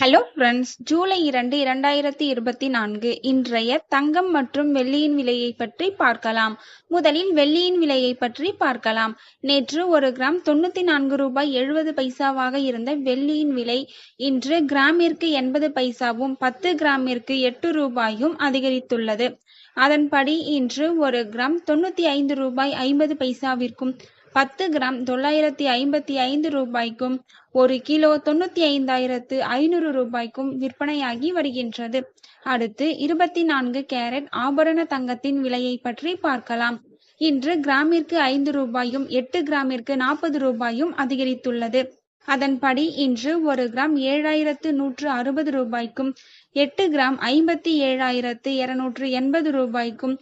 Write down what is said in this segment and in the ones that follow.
Hello friends July இரண்டு இரண்டாயிரத்தி இருபத்தி நான்கு. இன்றைய தங்கம் மற்றும் வெள்ளியின் விலையை பற்றி பார்க்கலாம். முதலில் வெள்ளியின் விலையை பற்றி பார்க்கலாம். நேற்று ஒரு கிராம் தொண்ணூத்தி நான்கு ரூபாய் எழுபது பைசாவாக இருந்த வெள்ளியின் விலை இன்று கிராமிற்கு எண்பது பைசாவும் பத்து கிராமிற்கு எட்டு ரூபாயும் அதிகரித்துள்ளது. அதன்படி இன்று ஒரு கிராம் தொண்ணூத்தி ஐந்து ரூபாய் ஐம்பது பைசாவிற்கும் பத்து கிராம் தொள்ளாயிரத்தி ஐம்பத்தி ஐந்து ரூபாய்க்கும் ஒரு கிலோ தொண்ணூத்தி ஐந்தாயிரத்து ஐநூறு ரூபாய்க்கும் விற்பனையாகி வருகின்றது. அடுத்து இருபத்தி நான்கு கேரட் ஆபரண தங்கத்தின் விலையை பற்றி பார்க்கலாம். இன்று கிராமிற்கு ஐந்து ரூபாயும் எட்டு கிராமிற்கு நாற்பது ரூபாயும் அதிகரித்துள்ளது. அதன்படி இன்று ஒரு கிராம் ஏழாயிரத்து நூற்று அறுபது ரூபாய்க்கும் எட்டு கிராம் ஐம்பத்தி ஏழாயிரத்து இருநூற்று எண்பது ரூபாய்க்கும்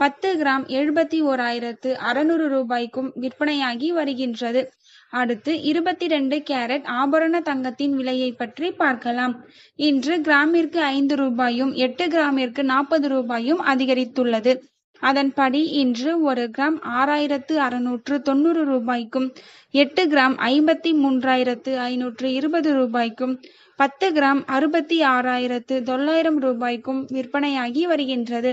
பத்து கிராம் எழுபத்தி ஓராயிரத்து அறுநூறு ரூபாய்க்கும் விற்பனையாகி வருகின்றது. அடுத்து இருபத்தி ரெண்டு கேரட் ஆபரண தங்கத்தின் விலையை பற்றி பார்க்கலாம். இன்று கிராமிற்கு ஐந்து ரூபாயும் எட்டு கிராமிற்கு நாற்பது ரூபாயும் அதிகரித்துள்ளது. அதன்படி இன்று ஒரு கிராம் ஆறாயிரத்து அறுநூற்று தொண்ணூறு ரூபாய்க்கும் எட்டு கிராம் ஐம்பத்தி மூன்றாயிரத்து ஐநூற்று இருபது ரூபாய்க்கும் பத்து கிராம் அறுபத்தி ஆறாயிரத்து தொள்ளாயிரம் ரூபாய்க்கும் விற்பனையாகி வருகின்றது.